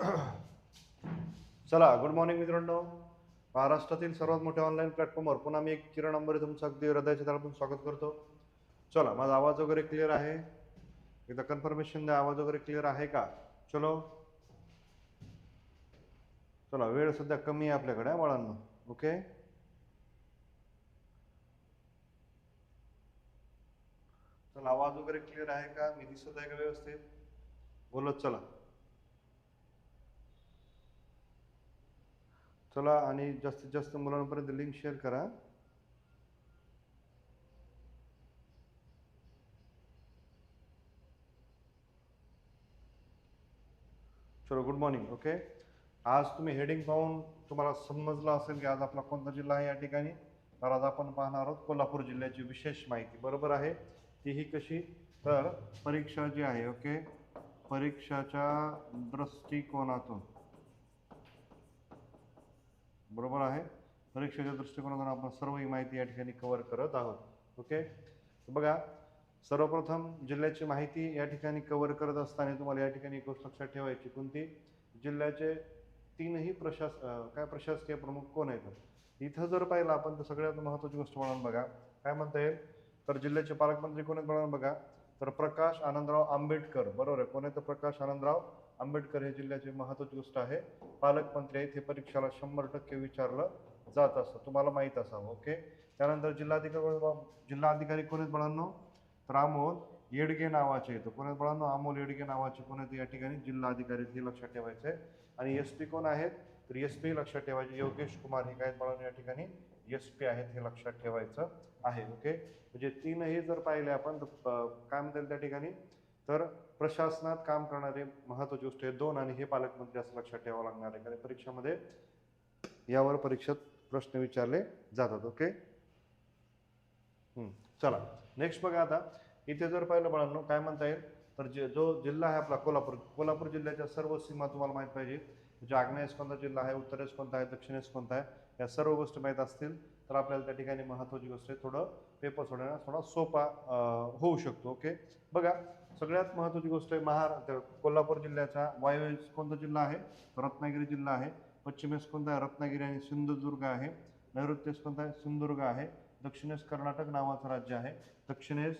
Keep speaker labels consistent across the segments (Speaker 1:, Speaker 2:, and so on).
Speaker 1: चला good morning मित्रांनो. महाराष्ट्रातील सर्वात मोठ्या ऑनलाईन प्लॅटफॉर्मवर पुन्हा मी एक किरण अंबरे तुमचं अगदी हृदयाच्या तळातून स्वागत करतो. चला माझा आवाज वगैरे क्लिअर आहे? एकदा कन्फर्मेशन द्या आवाज वगैरे क्लिअर आहे का? चलो. चला वेळ सध्या कमी आहे आपल्याकडे हा बाळांनो ओके चला आवाज वगैरे क्लिअर आहे का? मी दिसत आहे का व्यवस्थित? बोलत चला. चला आणि जास्तीत जास्त मुलांपर्यंत लिंक शेअर करा. चलो गुड मॉर्निंग ओके आज तुम्ही हेडिंग पाहून तुम्हाला समजलं असेल की आज आपला कोणता जिल्हा आहे या ठिकाणी? तर आज आपण पाहणार आहोत कोल्हापूर जिल्ह्याची विशेष माहिती. बरोबर आहे? तीही कशी? तर परीक्षा जी आहे ओके परीक्षाच्या दृष्टिकोनातून. बरोबर आहे? परीक्षेच्या दृष्टिकोनातून आपण सर्व ही माहिती या ठिकाणी कव्हर करत आहोत. ओके बघा सर्वप्रथम जिल्ह्याची माहिती या ठिकाणी कव्हर करत असताना तुम्हाला या ठिकाणी एक गोष्ट लक्षात ठेवायची. कोणती? जिल्ह्याचे तीनही प्रशास काय प्रशासकीय प्रमुख कोण आहेत? इथं जर पाहिलं आपण तर सगळ्यात महत्त्वाची गोष्ट म्हणून बघा. काय म्हणता येईल तर जिल्ह्याचे पालकमंत्री कोण आहेत म्हणून बघा? तर प्रकाश आनंदराव आंबेडकर. बरोबर आहे? कोण आहे? तर प्रकाश आनंदराव आंबेडकर हे जिल्ह्याची महत्त्वाची गोष्ट आहे. पालकमंत्री आहेत. हे परीक्षेला शंभर टक्के विचारलं जात असतं. तुम्हाला माहीत असावं ओके? त्यानंतर जिल्हाधिकारी जिल्हाधिकारी कोण आहेत मुलांनो तर अमोल येडगे नावाचे येतो कोण आहेत आमोल अमोल येडगे नावाचे कोण आहेत? या ठिकाणी जिल्हाधिकारी हे लक्षात ठेवायचं आहे. आणि एस पी कोण आहेत? तर एस पी लक्षात ठेवायचे. योगेश कुमार हे काय आहेत या ठिकाणी एस पी आहेत हे लक्षात ठेवायचं आहे ओके? म्हणजे तीनही जर पाहिले आपण तर काय म्हणता येईल त्या ठिकाणी? तर प्रशासनात काम करणारे महत्वाची गोष्ट आहे दोन आणि हे पालकमंत्री असं लक्षात ठेवावं लागणार आहे. कारण परीक्षेमध्ये यावर परीक्षेत प्रश्न विचारले जातात. ओके? चला. नेक्स्ट बघा आता. इथे जर पाहिलं बाळांनो काय म्हणता येईल? तर जे जो जिल्हा आहे आपला कोल्हापूर. कोल्हापूर जिल्ह्याच्या सर्व सीमा तुम्हाला माहीत पाहिजे. म्हणजे आग्नेयेस कोणता जिल्हा आहे उत्तरेस कोणता आहे दक्षिणेस कोणता आहे या सर्व गोष्टी माहीत असतील तर आपल्याला त्या ठिकाणी महत्त्वाची गोष्ट आहे. थोडं पेपर सोडण्यास थोडा सोपा होऊ शकतो. ओके? बघा. सगळ्यात महत्त्वाची गोष्ट आहे महार कोल्हापूर जिल्ह्याचा वायव्येस कोणता जिल्हा आहे? रत्नागिरी जिल्हा आहे. पश्चिमेस कोणता आहे रत्नागिरी आणि सिंधुदुर्ग आहे. नैऋत्येस कोणता आहे सिंधुदुर्ग आहे. दक्षिणेस कर्नाटक नावाचं राज्य आहे. दक्षिणेस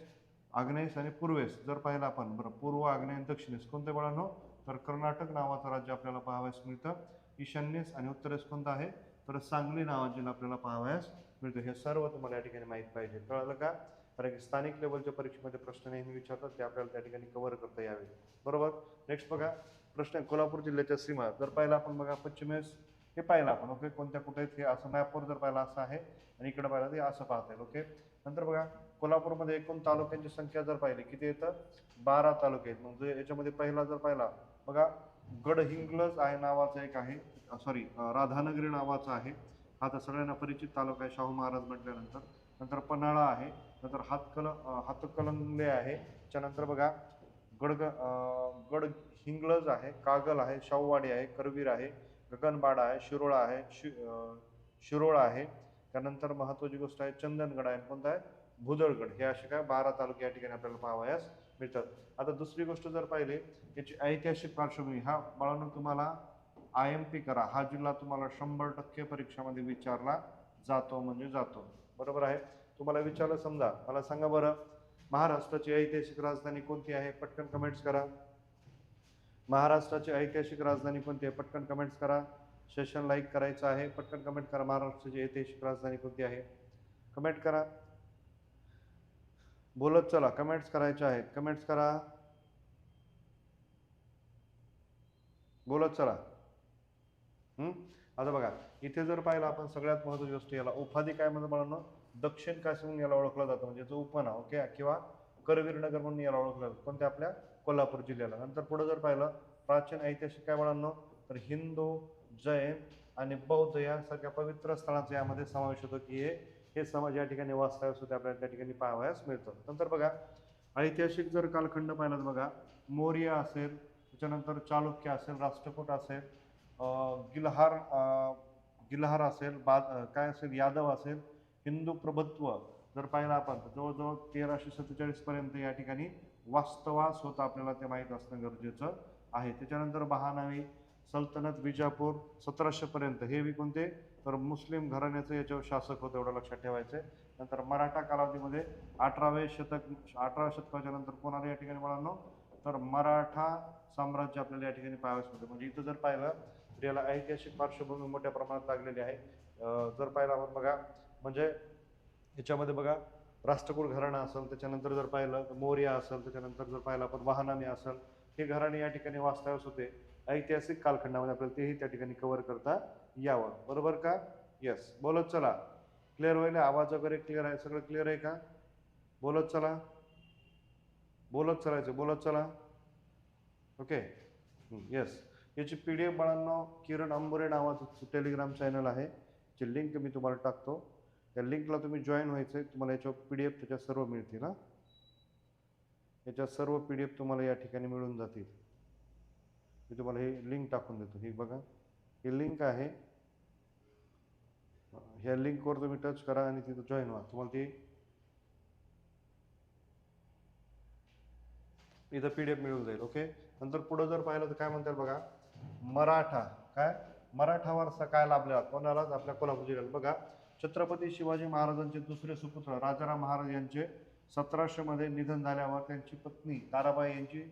Speaker 1: आग्नेयस आणि पूर्वेस जर पाहिलं आपण बरं पूर्व आग्नेय आणि दक्षिणेस कोणते बाळांनो? तर कर्नाटक नावाचं राज्य आपल्याला पाहावयास मिळतं. ईशान्येस आणि उत्तरेस कोणतं आहे. तर सांगली नावाचे आपल्याला पाहावयास मिळतं. हे सर्व तुम्हाला या ठिकाणी माहीत पाहिजे. कळलं का? कारण की स्थानिक लेवलच्या परीक्षेमध्ये प्रश्न नेहमी विचारतात ते आपल्याला त्या ठिकाणी कव्हर करता यावे. बरोबर? नेक्स्ट बघा प्रश्न कोल्हापूर जिल्ह्याच्या सीमा. जर पाहिला आपण बघा पश्चिमेस हे पाहिलं आपण ओके कोणत्या कुठे आहेत हे? असं मॅपवर जर पाहिलं असं आहे आणि इकडे पाहिलं ते असं पाहता येईल ओके नंतर बघा कोल्हापूरमध्ये एकूण तालुक्यांची संख्या जर पाहिली किती येतं बारा तालुके आहेत. मग याच्यामध्ये पहिला जर पाहिला बघा गडहिंग्लज आहे नावाचा एक आहे सॉरी राधानगरी नावाचा आहे. हा तर सगळ्यांना परिचित तालुका आहे शाहू महाराज म्हटल्यानंतर. नंतर पन्हाळा आहे नंतर हातकल हातकलंगले आहे. त्याच्यानंतर बघा गडग गड हिंगलज आहे कागल आहे शाहूवाडी आहे करवीर आहे गगनबाडा आहे शिरोळा आहे शि शिरोळ शिरोळा आहे. त्यानंतर महत्त्वाची गोष्ट आहे चंदनगड आहे. कोणता आहे? भुदळगड. हे असे काय बारा तालुके या ठिकाणी आपल्याला पाहावयास मिळतात. आता दुसरी गोष्ट जर पाहिली याची ऐतिहासिक पार्श्वभूमी. हा बाळानं तुम्हाला आय एम पी करा. हा जिल्हा तुम्हाला शंभर टक्के परीक्षामध्ये विचारला जातो म्हणजे जातो. बरोबर आहे? तुम्हाला विचारलं समजा. मला सांगा बरं महाराष्ट्राची ऐतिहासिक राजधानी कोणती आहे? पटकन कमेंट्स करा. महाराष्ट्राची ऐतिहासिक राजधानी कोणती आहे? पटकन कमेंट्स करा. सेशन लाईक करायचं आहे. पटकन कमेंट करा महाराष्ट्राची ऐतिहासिक राजधानी कोणती आहे? कमेंट करा. बोलत चला. कमेंट्स करायचे आहेत. कमेंट्स करा. बोलत चला. हम्म? आता बघा इथे जर पाहिलं आपण सगळ्यात महत्वाची गोष्ट याला उपाधी काय म्हणतो म्हणून दक्षिण काशी म्हणून याला ओळखलं जातं म्हणजे जो उपनाव ओके? किंवा करवीरनगर म्हणून याला ओळखलं जातं कोणत्या? आपल्या कोल्हापूर जिल्ह्याला. नंतर पुढे जर पाहिलं प्राचीन ऐतिहासिक काय म्हणांनो तर हिंदू जैन आणि बौद्ध यासारख्या पवित्र स्थळांचा यामध्ये समावेश होतो की हे हे समाज या ठिकाणी वास्तव्यास होते आपल्याला त्या ठिकाणी पाहावयास मिळतं. नंतर बघा ऐतिहासिक जर कालखंड पाहिला तर बघा मौर्य असेल त्याच्यानंतर चालुक्य असेल राष्ट्रकूट असेल गिलहार गिलहार असेल बाद काय असेल यादव असेल हिंदू प्रभुत्व जर पाहिलं आपण तर जवळजवळ तेराशे सत्तेचाळीसपर्यंत या ठिकाणी वास्तवास होता आपल्याला ते माहीत असणं गरजेचं आहे. त्याच्यानंतर बहानावी सल्तनत विजापूर सतराशेपर्यंत हे बी कोणते? तर मुस्लिम घराण्याचं याच्यावर शासक होतं एवढं लक्षात ठेवायचं नंतर मराठा कालावधीमध्ये अठरावे शतक अठराव्या शतकाच्या नंतर कोण आलं या ठिकाणी मुलांनो तर मराठा साम्राज्य आपल्याला या ठिकाणी पाहावयास मिळतं. म्हणजे इथं जर पाहिलं तर याला ऐतिहासिक पार्श्वभूमी मोठ्या प्रमाणात लागलेली आहे. जर पाहिलं आपण बघा म्हणजे याच्यामध्ये बघा राष्ट्रकुल घराणा असेल त्याच्यानंतर जर पाहिलं तर मोर्या असेल त्याच्यानंतर जर पाहिलं आपण वाहनाने असेल हे घराणे या ठिकाणी वास्तव्यास होते. ऐतिहासिक कालखंडामध्ये आपल्याला तेही त्या ठिकाणी कव्हर करता यावं. बरोबर का? येस बोलत चला. क्लिअर होईल? आवाज वगैरे क्लिअर आहे? सगळं क्लिअर आहे का? बोलत चला. बोलत चलायचं. बोलत चला. ओके येस याची पी डी एफ बाळांनो किरण अंबुरे नावाचं टेलिग्राम चॅनल आहे. जे लिंक मी तुम्हाला टाकतो. त्या लिंकला तुम्ही जॉईन व्हायचं आहे. तुम्हाला याच्यावर पी डी एफ त्याच्या सर्व मिळतील ना याच्या सर्व पी डी एफ तुम्हाला या ठिकाणी मिळून जातील. मी तुम्हाला हे लिंक टाकून देतो. ही बघा. ही लिंक आहे. ह्या लिंकवर तुम्ही टच करा आणि तिथं जॉईन व्हा. तुम्हाला ती इथं पी डी एफ मिळून जाईल ओके? नंतर पुढं जर पाहिलं तर काय म्हणतात बघा? मराठा काय? मराठा वारसा काय लाभलेला कोणालाच आपल्या कोल्हापूर जिल्ह्यात बघा छत्रपती शिवाजी महाराजांचे दुसरे सुपुत्र राजाराम महाराज यांचे सतराशेमध्ये निधन झाल्यावर त्यांची पत्नी ताराबाई यांची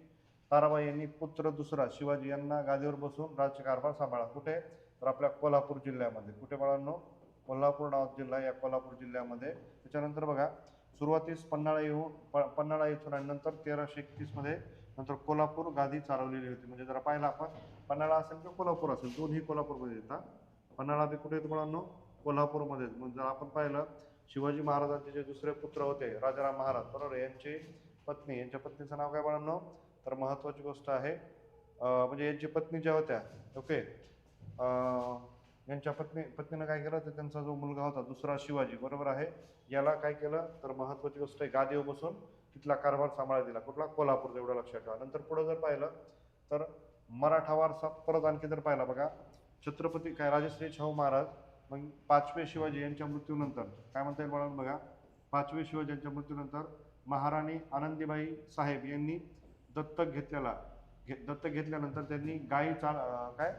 Speaker 1: ताराबाई यांनी पुत्र दुसरा शिवाजी यांना गादीवर बसून राज्यकारभार सांभाळा. कुठे? तर आपल्या कोल्हापूर जिल्ह्यामध्ये. कुठे बाळांनो? कोल्हापूर नाव जिल्हा या कोल्हापूर जिल्ह्यामध्ये. त्याच्यानंतर बघा सुरुवातीस पन्हाळा येऊन प पन्हाळा येथून आणि नंतर तेराशे एकतीसमध्ये नंतर कोल्हापूर गादी चालवलेली होती. म्हणजे जरा पाहिलं आपण पन्हाळा असेल किंवा कोल्हापूर असेल दोन्ही कोल्हापूरमध्ये येतात पन्हाळा बी कुठे येतो मुलांनो कोल्हापूरमध्येच म्हणजे जर आपण पाहिलं शिवाजी महाराजांचे जे दुसरे पुत्र होते राजाराम महाराज बरोबर यांची पत्नी यांच्या पत्नीचं नाव काय मुलांनो तर महत्त्वाची गोष्ट आहे. म्हणजे यांची पत्नी ज्या होत्या ओके? यांच्या पत्नी पत्नीनं काय केलं तर त्यांचा जो मुलगा होता दुसरा शिवाजी बरोबर आहे? याला काय केलं? तर महत्त्वाची गोष्ट आहे गादीवर बसून तिथला कारभार सांभाळायला दिला. कुठला? कोल्हापूर एवढं लक्षात ठेवा. नंतर पुढे जर पाहिलं तर मराठा वारसा परत आणखी जर पाहिला बघा छत्रपती काय राजश्री शाहू महाराज मग पाचवे शिवाजी यांच्या मृत्यूनंतर काय म्हणता येईल म्हणून बघा? पाचवे शिवाजी यांच्या मृत्यूनंतर महाराणी आनंदीबाई साहेब यांनी दत्तक घेतलेला घे दत्तक घेतल्यानंतर त्यांनी गायी चाल काय?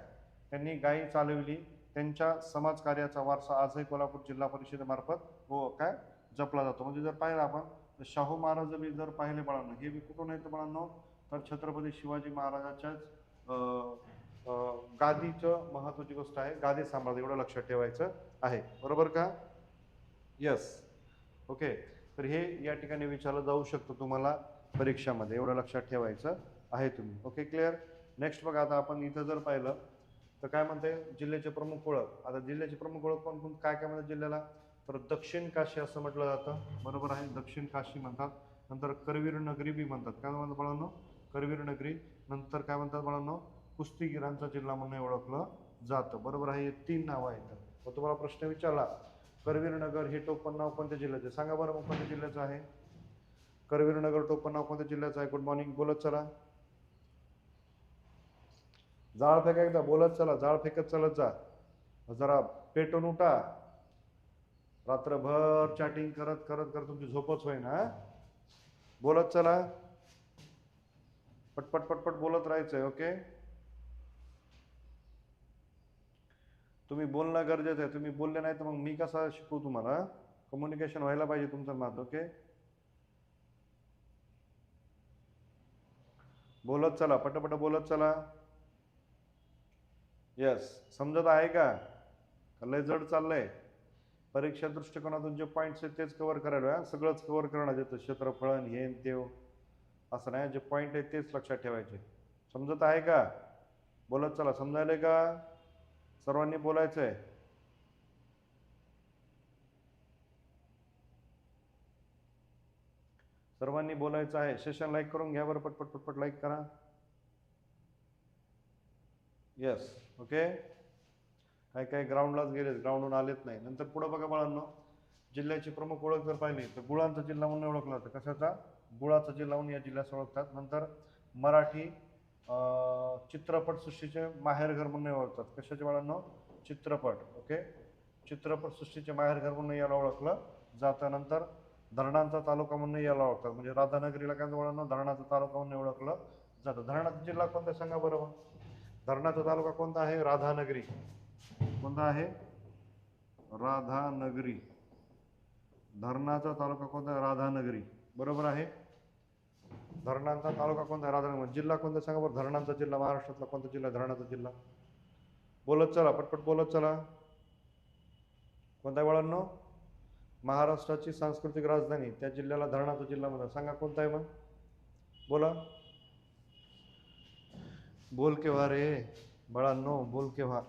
Speaker 1: त्यांनी गायी चालवली. त्यांच्या समाजकार्याचा वारसा आजही कोल्हापूर जिल्हा परिषदेमार्फत हो काय? जपला जातो. म्हणजे जर पाहिलं आपण तर शाहू महाराज मी जर पाहिले बाळांनो हे मी कुठून येतं बाळांनो? तर छत्रपती शिवाजी महाराजाच्याच गादीचं महत्वाची गोष्ट आहे. गादी साम्राज्य एवढं लक्षात ठेवायचं आहे. बरोबर का? यस ओके तर हे या ठिकाणी विचारलं जाऊ शकतं तुम्हाला परीक्षामध्ये. एवढं लक्षात ठेवायचं आहे तुम्ही. ओके क्लिअर नेक्स्ट बघा आता आपण इथं जर पाहिलं तर काय म्हणते जिल्ह्याचे प्रमुख ओळख. आता जिल्ह्याची प्रमुख ओळख कोण कोण काय काय म्हणतात जिल्ह्याला? तर दक्षिण काशी असं म्हटलं जातं. बरोबर आहे? दक्षिण काशी म्हणतात. नंतर करवीर नगरी बी म्हणतात. काय म्हणतात बाळांनो? करवीर नगरी नंतर काय म्हणतात बाळांनो? कुस्तीगिरांचा जिल्हा म्हणून ओळखलं जातं. बरोबर आहे? हे तीन नावं आहेत. मग तुम्हाला प्रश्न विचारला. करवीर नगर हे टोपण नाव कोणत्या जिल्ह्याचं सांगा बरं मग कोणत्या जिल्ह्याचं आहे? करवीर नगर टोपण नाव कोणत्या जिल्ह्याचं आहे? गुड मॉर्निंग बोलत चला. जाळ फेका एकदा. बोलत चला. जाळ फेकत चालत जा. जरा पेटून उठा. रात्रभर चॅटिंग करत करत करत तुमची झोपच होईना बोलत चला. पटपट पटपट बोलत राहायचंय ओके? तुम्ही बोलणं गरजेचं आहे. तुम्ही बोलले नाही तर मग मी कसा शिकू तुम्हाला कम्युनिकेशन व्हायला पाहिजे तुमचं मात ओके? बोलत चला पटपट बोलत चला. येस समजत आहे का लय जड चाललंय? परीक्षा दृष्टिकोनातून जे पॉईंट्स आहेत तेच कव्हर करायला सगळंच कव्हर करणं येतं. क्षेत्रफळ हे देव असं नाही. जे पॉईंट आहेत तेच लक्षात ठेवायचे. समजत आहे का? बोलत चला. समजायलंय का? सर्वांनी बोलायचं आहे सर्वांनी बोलायचं आहे. सेशन लाईक करून घ्या बरं. पटपट पटपट लाईक करा. येस ओके काय काय ग्राउंडलाच गेलेत ग्राउंडहून आलेत नाही. नंतर पुढं बघा बाळांनो जिल्ह्याची प्रमुख ओळख जर पाहिली तर गुळांचा जिल्हा म्हणून ओळखला जातं. कशाचा? गुळाचा जिल्हा म्हणून या जिल्ह्यास ओळखतात. नंतर मराठी चित्रपटसृष्टीचे माहेरघर म्हणून ओळखतात. कशाचे बाळांनो? चित्रपट ओके? चित्रपटसृष्टीचे माहेरघर म्हणून याला ओळखलं जातं. नंतर धरणांचा तालुका म्हणून याला ओळखतात. म्हणजे राधानगरीला काय बाळांनो? धरणाचा तालुका म्हणून ओळखलं जातं. धरणाचा जिल्हा कोणता सांगा बरोबर धरणाचा तालुका कोणता आहे? राधानगरी. कोणता आहे? राधानगरी. धरणाचा तालुका कोणता आहे? राधानगरी. बरोबर आहे? धरणांचा तालुका कोणता आहे? राधानगरी. जिल्हा कोणता सांगा बरं. धरणांचा जिल्हा. महाराष्ट्रातला कोणता जिल्हा धरणाचा जिल्हा. बोलत चला. पटपट बोलत चला. कोणता आहे बाळांनो महाराष्ट्राची सांस्कृतिक राजधानी. त्या जिल्ह्याला धरणाचा जिल्हा म्हणतात. सांगा कोणता आहे मग? बोला. बोल केव्हा रे? बाळांनो बोल केव्हा?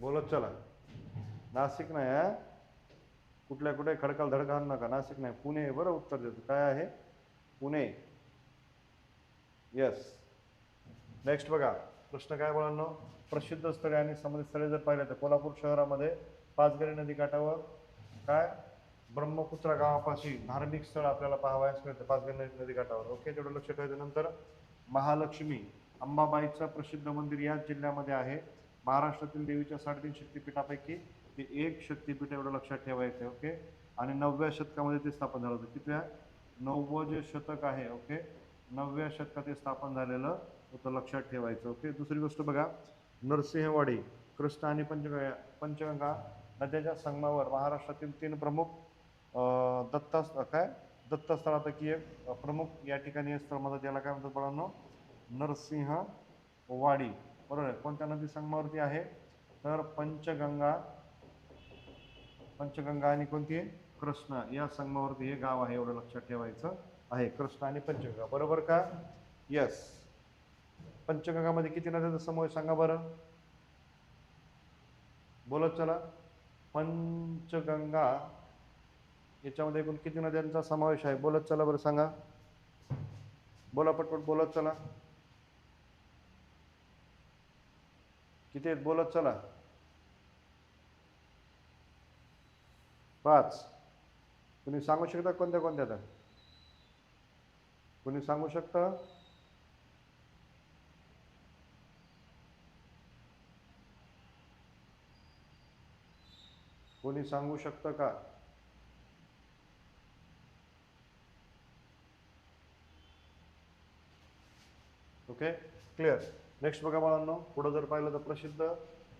Speaker 1: बोलत चला. नाशिक नाही हा? कुठल्या कुठे खडकाल धडका नका. नाशिक नाही पुणे आहे बरं उत्तर देतो. काय आहे? पुणे. येस नेक्स्ट बघा. प्रश्न काय बोलांनो प्रसिद्ध स्थळे आणि संबंधित स्थळे जर पाहिलं तर कोल्हापूर शहरामध्ये पाचगणी नदी काठावर काय? ब्रह्मपुत्रा गावापाशी धार्मिक स्थळ आपल्याला पाहावयास मिळतं पाचगणी नदी काठावर. ओके तेवढं लक्ष ठेवायचं नंतर महालक्ष्मी अंबाबाईचं प्रसिद्ध मंदिर याच जिल्ह्यामध्ये आहे. महाराष्ट्रातील देवीच्या साडेतीन शक्तिपीठापैकी ते एक शक्तिपीठ एवढं लक्षात ठेवायचं आहे ओके आणि नवव्या शतकामध्ये ते स्थापन झालं होतं. कितव्या नववं जे शतक आहे ओके नवव्या शतकात ते स्थापन झालेलं होतं लक्षात ठेवायचं ओके दुसरी गोष्ट बघा नरसिंहवाडी कृष्णा आणि पंचगंगा पंचगंगा नद्याच्या संगमावर महाराष्ट्रातील तीन प्रमुख दत्ता काय? दत्तस्थळापैकी एक प्रमुख या ठिकाणी हे स्थळ म्हणतात याला काय म्हणतात बाळांनो? नरसिंह वाडी बरोबर आहे. कोणत्या नदी संगमावरती आहे? तर पंचगंगा पंचगंगा आणि कोणती आहे? कृष्णा. या संगमावरती हे गाव आहे एवढं लक्षात ठेवायचं आहे. कृष्णा आणि पंचगंगा. बरोबर का? यस पंचगंगामध्ये किती नद्यांचा समावेश सांगा बरं. बोलत चला. पंचगंगा याच्यामध्ये एकूण किती नद्यांचा समावेश आहे? बोलत चला बरं सांगा. बोला पटपट बोलत चला. किती आहेत? बोलत चला. पाच. कुणी सांगू शकता कोणत्या कोणत्या आता? कोणी सांगू शकता? कोणी सांगू शकतं का? ओके क्लिअर नेक्स्ट बघा बाळांनो पुढं जर पाहिलं तर प्रसिद्ध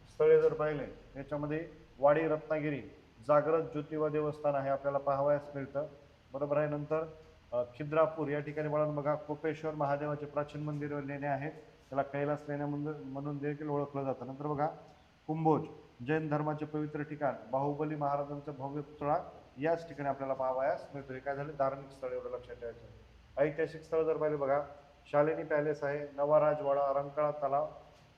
Speaker 1: स्थळे जर पाहिले याच्यामध्ये वाडी रत्नागिरी जागृत ज्योतिबा देवस्थान आहे आपल्याला पाहावयास मिळतं. बरोबर आहे नंतर खिद्रापूर या ठिकाणी बाळांनो बघा कोपेश्वर महादेवाचे प्राचीन मंदिर लेणे आहेत. त्याला कैलास लेण्या म्हणून देखील ओळखलं जातं. नंतर बघा कुंभोज जैन धर्माचे पवित्र ठिकाण बाहुबली महाराजांचा भव्य पुतळा याच ठिकाणी आपल्याला पाहावयास मिळतो हे काय झाले? धार्मिक स्थळ एवढं लक्षात ठेवायचं. ऐतिहासिक स्थळ जर पाहिले बघा शालिनी पॅलेस आहे नवाराजवाडा रंकाळा तलाव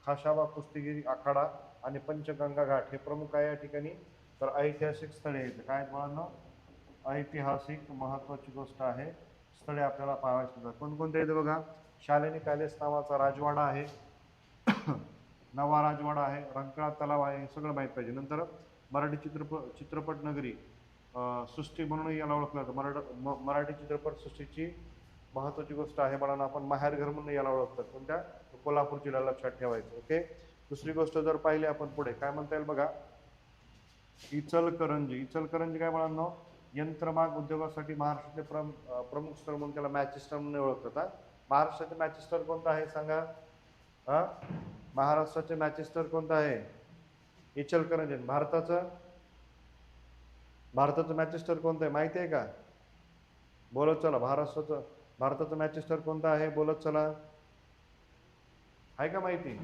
Speaker 1: खाशाबा कुस्तीगिरी आखाडा आणि पंचगंगा घाट हे प्रमुख आहे या ठिकाणी. तर ऐतिहासिक स्थळे आहेत. काय मुलांना? ऐतिहासिक महत्त्वाची गोष्ट आहे. स्थळे आपल्याला पाहायची मिळतात कोणकोणते आहेत बघा? शालिनी पॅलेस नावाचा राजवाडा आहे. नवा राजवाडा आहे. रंकाळा तलाव आहे. हे सगळं माहीत पाहिजे. नंतर मराठी चित्रपट चित्रपट नगरी सृष्टी म्हणूनही याला ओळखलं जातं. मराठ म- मराठी चित्रपट महत्त्वाची महत्वाची गोष्ट आहे मला आपण माहेरघर म्हणून याला ओळखतात. कोणत्या? कोल्हापूर जिल्हा लक्षात ठेवायचं ओके? दुसरी गोष्ट जर पाहिली आपण पुढे काय म्हणता येईल बघा? इचलकरंजी. इचलकरंजी काय म्हणा यंत्रमाग उद्योगासाठी महाराष्ट्रातले प्रम प्रमुख स्थळ म्हणून त्याला मॅचेस्टर म्हणून ओळखतात महाराष्ट्राचे मॅचेस्टर कोणतं आहे सांगा? हा? महाराष्ट्राचे मॅचेस्टर कोणतं आहे? इचलकरंजी. भारताचं? भारताचं मॅचेस्टर कोणतं आहे? माहिती आहे का? बोलत चला महाराष्ट्राचं भारताचं मॅचेस्टर कोणतं आहे? बोलत चला. आहे का माहिती?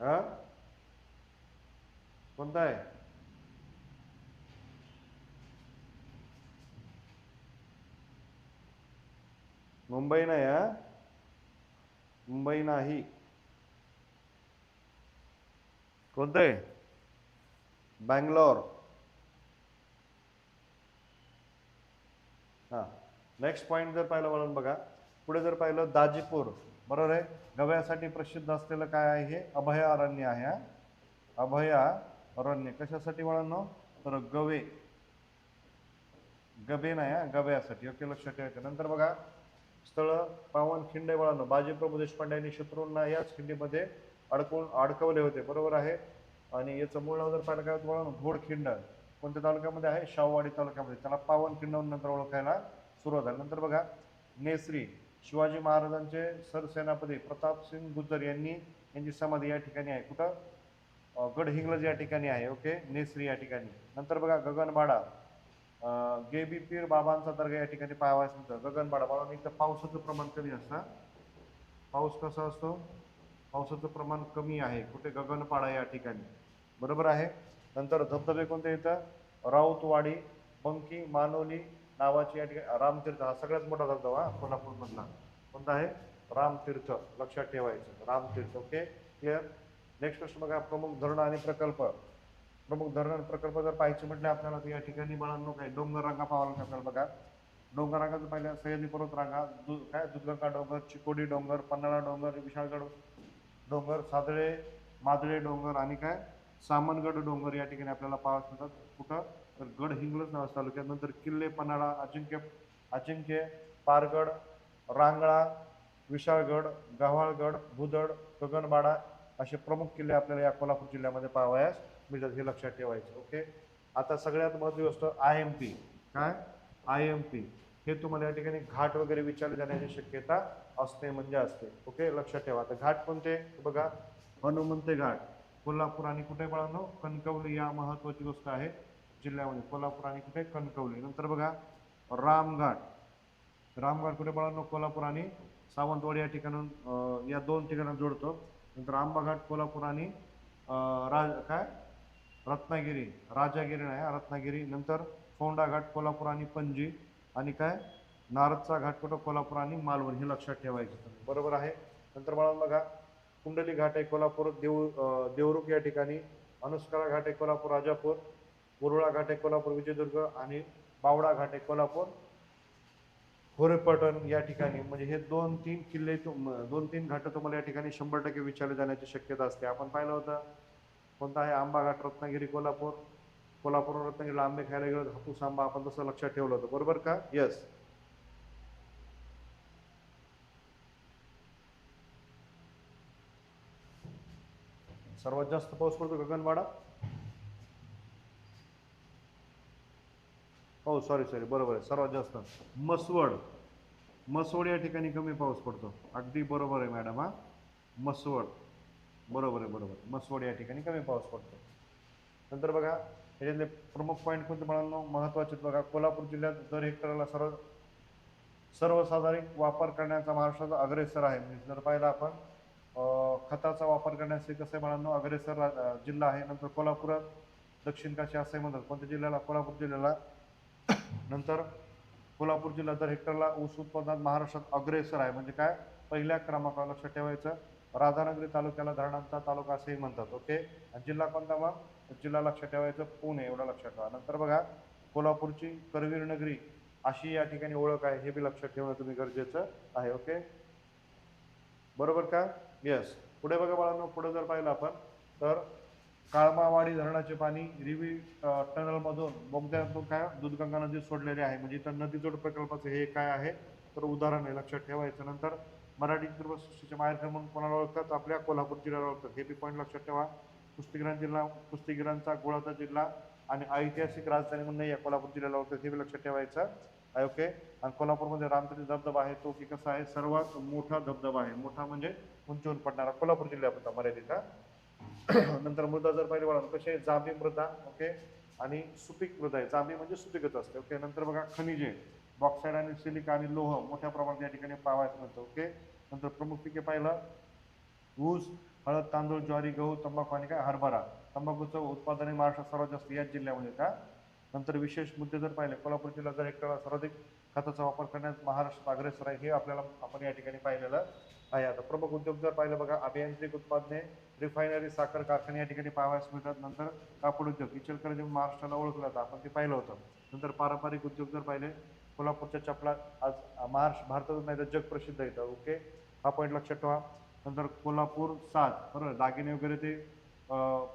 Speaker 1: हा? कोणता आहे? मुंबई नाही हा? मुंबई नाही. कोणतं आहे? बँगलोर. हां. नेक्स्ट पॉईंट जर पाहिलं म्हणून बघा. पुढे जर पाहिलं दाजीपूर. बरोबर आहे? गव्यासाठी प्रसिद्ध असलेलं काय आहे हे? अभयारण्य आहे हा. अभयारण्य कशासाठी वळणं? तर गवे. गबे नाही हा. गव्यासाठी. ओके लक्षात ठेवायचं नंतर बघा. स्थळ पावन खिंडे वळणं. बाजीप्रभू देशपांडे यांनी शत्रूंना याच खिंडीमध्ये अडकून अडकवले होते. बरोबर आहे? आणि याचं मूळ नाव जर पाहिलं काय होतं घोडखिंड. कोणत्या तालुक्यामध्ये आहे? शाहूवाडी तालुक्यामध्ये. त्याला पावनखिंड म्हणून नंतर ओळखायला सुरुवात झाली. नंतर बघा नेसरी शिवाजी महाराजांचे सरसेनापती प्रतापसिंग गुज्जर यांनी यांची समाधी या ठिकाणी आहे. कुठं? गडहिंग्लज या ठिकाणी आहे ओके? नेसरी या ठिकाणी. नंतर बघा गगनबाडा. गेबी पीर बाबांचा दर्गा या ठिकाणी पाहावयास मिळतं गगनबाडा बाबा इथं पावसाचं प्रमाण कमी असतं पाऊस कसा असतो? पावसाचं प्रमाण कमी आहे. कुठे? गगनपाडा या ठिकाणी. बरोबर आहे? नंतर धबधबे कोणते येतं राऊतवाडी बंकी मानवली नावाची या ठिकाणी रामतीर्थ हा सगळ्यात मोठा धबधबा कोल्हापूरमधला. कोणता आहे? रामतीर्थ. लक्षात ठेवायचं. रामतीर्थ ओके क्लिअर नेक्स्ट प्रश्न बघा प्रमुख धरण आणि प्रकल्प. प्रमुख धरण आणि प्रकल्प जर पाहायचे म्हटले आपल्याला तर या ठिकाणी बाळांनो काय डोंगर रांगा पाहावं लागतात आपल्याला बघा. डोंगर रांगाचं पहिल्या सह्याद्री पर्वत रांगा दु काय? दुधगंगा डोंगर चिकोडी डोंगर पन्हाळा डोंगर विशाळगड डोंगर सादळे मादळे डोंगर आणि काय? सामनगड डोंगर या ठिकाणी आपल्याला पाहावयास मिळतात. कुठं? तर गड हिंगलज नावाच्या तालुक्यात. नंतर किल्ले पन्हाळा अजिंक्य अजिंक्य पारगड रांगळा विशाळगड गव्हाळगड भुदड गगनबाडा असे प्रमुख किल्ले आपल्याला या कोल्हापूर जिल्ह्यामध्ये पाहावयास मिळतात. हे लक्षात ठेवायचं. ओके? आता सगळ्यात महत्त्वाची गोष्ट आय एम पी. काय? I M P. हे तुम्हाला या ठिकाणी घाट वगैरे विचारले जाण्याची शक्यता असते म्हणजे असते. ओके? लक्षात ठेवा. आता घाट कोणते? बघा. हनुमंते घाट. कोल्हापूर आणि कुठे बाळांनो? कणकवली या महत्वाची गोष्ट आहे जिल्ह्यामध्ये. कोल्हापूर आणि कुठे? कणकवली. नंतर बघा रामघाट. रामघाट कुठे बाळांनो? कोल्हापूर आणि सावंतवाडी या ठिकाणून या दोन ठिकाणं जोडतो. नंतर आंबाघाट कोल्हापूर आणि राज काय? रत्नागिरी. राजागिरी नाही रत्नागिरी. नंतर फोंडा घाट कोल्हापूर आणि पणजी. आणि काय? नारदचा घाट कुठं? कोल्हापूर आणि मालवण. हे लक्षात ठेवायचं बरोबर आहे. नंतर मला बघा कुंडली घाट आहे कोल्हापूर देऊ देवरुख या ठिकाणी अनुस्कारा घाट आहे कोल्हापूर राजापूर उरुळा घाट आहे कोल्हापूर विजयदुर्ग आणि बावडा घाट आहे कोल्हापूर होरेपटण या ठिकाणी. म्हणजे हे दोन तीन किल्ले तुम दोन तीन घाट तुम्हाला या ठिकाणी शंभर टक्के विचारले जाण्याची शक्यता असते. आपण पाहिलं होतं कोणता आहे? आंबा घाट रत्नागिरी कोल्हापूर. कोल्हापूर रत्नागिरीला आंबे खायला गेलो हापूस आंबा आपण तसं लक्षात ठेवलं होतं. बरोबर का? येस सर्वात जास्त पाऊस पडतो गगनवाडा हो सॉरी सॉरी बरोबर आहे. सर्वात जास्त. मसवड मसवड या ठिकाणी कमी पाऊस पडतो. अगदी बरोबर आहे मॅडम हा. मसवड बरोबर आहे बरोबर. मसवड या ठिकाणी कमी पाऊस पडतो. नंतर बघा याच्यातले प्रमुख पॉईंट कोणते म्हणालो महत्त्वाचे बघा कोल्हापूर जिल्ह्यात दर हेक्टरला सर्व सर्वसाधारण वापर करण्याचा महाराष्ट्राचा अग्रेसर आहे. म्हणजे जर पाहिलं आपण खताचा वापर करण्यासाठी कसं आहे म्हणानो अग्रेसर रा- जिल्हा आहे नंतर कोल्हापुरात दक्षिण काशी असंही म्हणतात. कोणत्या जिल्ह्याला? कोल्हापूर जिल्ह्याला. नंतर कोल्हापूर जिल्हा दर हेक्टरला ऊस उत्पादनात महाराष्ट्रात अग्रेसर आहे. म्हणजे काय? पहिल्या क्रमांकावर लक्षात ठेवायचं. राधानगरी तालुक्याला धरणांचा तालुका असेही म्हणतात. ओके? आणि जिल्हा कोणता मग? जिल्हा लक्षात ठेवायचं पुणे एवढं लक्षात ठेवा. नंतर बघा कोल्हापूरची करवीर नगरी अशी या ठिकाणी ओळख आहे हे बी लक्षात ठेवणं तुम्ही गरजेचं आहे. ओके? बरोबर का? येस पुढे बघा बाळांनो पुढे जर पाहिलं आपण तर काळमावाडी धरणाचे पाणी रिव्ही टनलमधून बोगद्यातून काय दूधगंगा नदीत सोडलेले आहे. म्हणजे इथं नदीजोड प्रकल्पाचं हे काय आहे? तर उदाहरण आहे लक्षात ठेवायचं नंतर मराठी चित्रपटसृष्टीचे माहेरघर म्हणून कोणाला ओळखतात? आपल्या कोल्हापूर जिल्ह्याला ओळखतात. हे बी पॉईंट लक्षात ठेवा. कुस्तीगिरां जिल्हा कुस्तीगिरांचा गोळाचा जिल्हा आणि ऐतिहासिक राजधानी म्हणून या कोल्हापूर जिल्ह्याला ओळखतात. हे बी लक्षात ठेवायचं आहे ओके आणि कोल्हापूरमध्ये रामतीर्थ धबधबा आहे तो की कसा आहे? सर्वात मोठा धबधबा आहे. मोठा म्हणजे उंचून पडणारा कोल्हापूर जिल्ह्यापुरता मर्यादित नंतर मृदा जर पाहिजे बघा कसे आहे? जांभी मृदा ओके? आणि सुपीक मृदा आहे. जांभी म्हणजे सुपीकच असते ओके? नंतर बघा खनिजे बॉक्साईड आणि सिलिका आणि लोह मोठ्या प्रमाणात या ठिकाणी पाहायला मिळतं ओके? नंतर प्रमुख पिके पाहिलं. ऊस हळद तांदूळ ज्वारी गहू तंबाखू आणि काय? हरभरा. तंबाखूचं उत्पादन हे महाराष्ट्रात सर्वात जास्त याच जिल्ह्यामध्ये का नंतर विशेष मुद्दे जर पाहिले कोल्हापूर जिल्हा जर हेक्टरला सर्वाधिक खताचा वापर करण्यात महाराष्ट्र अग्रेसर आहे हे आपल्याला आपण या ठिकाणी पाहिलेलं आहे. आता प्रमुख उद्योग जर पाहिलं बघा अभियांत्रिक उत्पादने रिफायनरी साखर कारखाने या ठिकाणी पाहावयास मिळतात. नंतर कापड उद्योग इचलकरंजी महाराष्ट्राला ओळखलं जातं. आपण ते पाहिलं होतं. नंतर पारंपरिक उद्योग जर पाहिले कोल्हापूरच्या चपला आज महाराष्ट्र भारतातच नाही तर जग प्रसिद्ध ओके? हा पॉईंट लक्षात ठेवा. नंतर कोल्हापूर साज बरोबर? दागिने वगैरे ते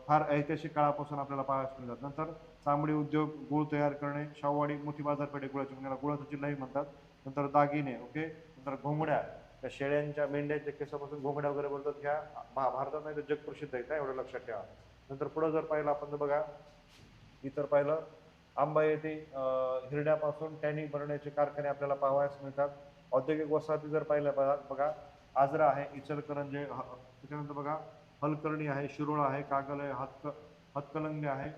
Speaker 1: फार ऐतिहासिक काळापासून आपल्याला पाहायला मिळतात. नंतर चामडी उद्योग गुळ तयार करणे शाहूवाडी मोठी बाजारपेठ गुळाची म्हणजे गुळाचा जिल्हाही म्हणतात. नंतर दागिने ओके? नंतर घोंगड्या. त्या शेळ्यांच्या मेंढ्यांच्या केसापासून घोंगड्या वगैरे बोलतात ह्या भा- भारतात नाही तर जगप्रसिद्ध आहे का? एवढं लक्षात ठेवा. नंतर पुढं जर पाहिलं आपण तर बघा इतर पाहिलं आंबा येथे हिरड्यापासून टॅनिंग बनवण्याचे कारखाने आपल्याला पाहावयास मिळतात. औद्योगिक वसाहती जर पाहिल्या बघा बघा आजरा आहे इचलकरंजे ह- त्याच्यानंतर बघा हलकर्णी आहे शिरोळ आहे कागल आहे हातक हातकलंगले आहे.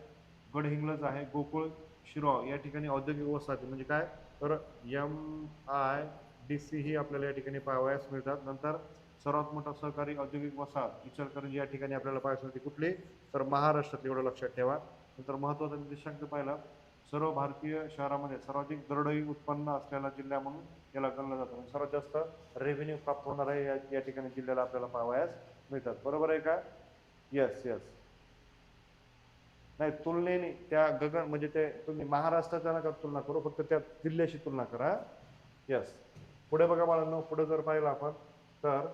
Speaker 1: गडहिंग्लज आहे गोकुळ शिरोळ या ठिकाणी औद्योगिक वसाहती म्हणजे काय? तर एम आय डी सी ही आपल्याला या ठिकाणी पाहावयास मिळतात. नंतर सर्वात मोठा सहकारी औद्योगिक वसाहत इचलकरंजी या ठिकाणी आपल्याला पाहायला मिळते कुठली? तर महाराष्ट्रातली एवढं लक्षात ठेवा. नंतर महत्त्वाचा निर्देशांक पाहिला. सर्व भारतीय शहरामध्ये सर्वाधिक दरडोई उत्पन्न असलेला जिल्हा म्हणून याला गणलं जातं. म्हणजे सर्वात जास्त रेव्हेन्यू प्राप्त होणार आहे या या ठिकाणी जिल्ह्याला आपल्याला पाहावयास मिळतात. बरोबर आहे का? येस येस नाही तुलनेने त्या गगन म्हणजे ते तुम्ही महाराष्ट्राच्या नका तुलना करू फक्त त्या जिल्ह्याशी तुलना करा. यस पुढे बघा बाळांनो पुढे जर पाहिलं आपण तर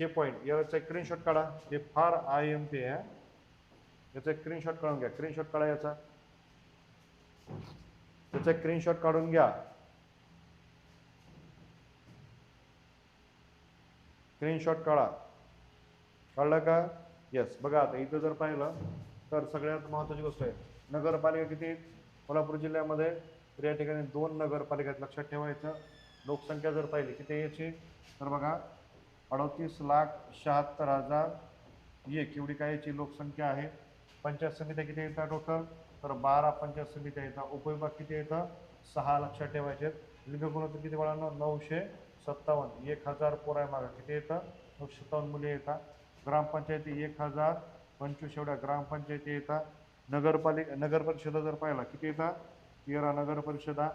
Speaker 1: हे पॉईंट याचा स्क्रीनशॉट काढा. हे फार आय एम पी आहे. याचा स्क्रीनशॉट काढून घ्या. स्क्रीनशॉट काढा याचा. त्याचा स्क्रीनशॉट काढून घ्या. स्क्रीनशॉट काढा. काढलं का? येस बघा आता इथं जर पाहिलं तर सगळ्यात महत्त्वाची गोष्ट आहे नगरपालिका किती? कोल्हापूर जिल्ह्यामध्ये तर या ठिकाणी दोन नगरपालिका आहेत लक्षात ठेवायचं लोकसंख्या जर पाहिली किती याची? तर बघा अडतीस लाख शहात्तर हजार एक एवढी काय याची लोकसंख्या आहे? पंचायत समित्या किती येतात टोटल तर बारा पंचायत समित्या येतात उपविभाग किती येतं सहा लक्षात ठेवायचे लिंग गुणोत्तर किती बाळांनो? नऊशे सत्तावन्न. एक हजार पोराय मागं किती येतं नऊशे सत्तावन्न मुले येतात ग्रामपंचायती एक हजार पंचवीस एवढ्या ग्रामपंचायती येतात नगरपालिका नगर परिषदा जर पाहिला किती येतात तेरा नगर परिषदा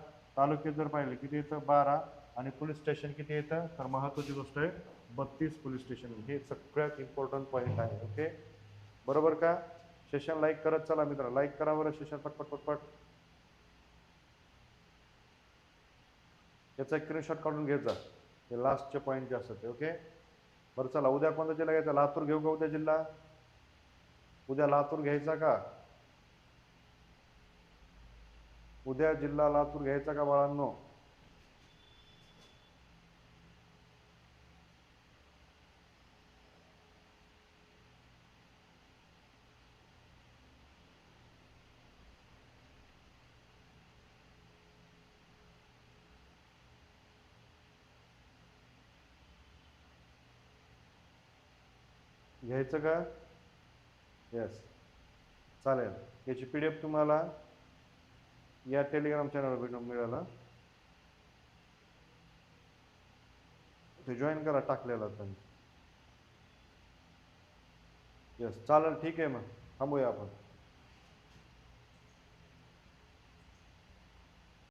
Speaker 1: जर पाहिले किती येतं बारा. आणि पोलीस स्टेशन किती येतं तर महत्त्वाची गोष्ट आहे बत्तीस पोलीस स्टेशन हे सगळ्यात इम्पॉर्टंट पॉईंट आहे ओके? बरोबर का? सेशन लाईक करत चला मित्र लाईक करा बरं सेशन पटपट पटपट. याचा एक स्क्रीनशॉट काढून घेत जा. हे लास्टचे पॉईंट जे असतात ते ओके? बरं चला. उद्या कोणता जिल्हा घ्यायचा? लातूर घेऊ का उद्या जिल्हा? उद्या लातूर घ्यायचा का? उद्या जिल्हा लातूर घ्यायचा का बाळांनो? घ्यायचं का? येस चालेल. याची पी डी एफ तुम्हाला या टेलिग्राम चॅनलवर भेटून मिळाला ते जॉईन करा टाकलेला त्यांनी येस चालेल ठीक आहे मग. थांबूया आपण.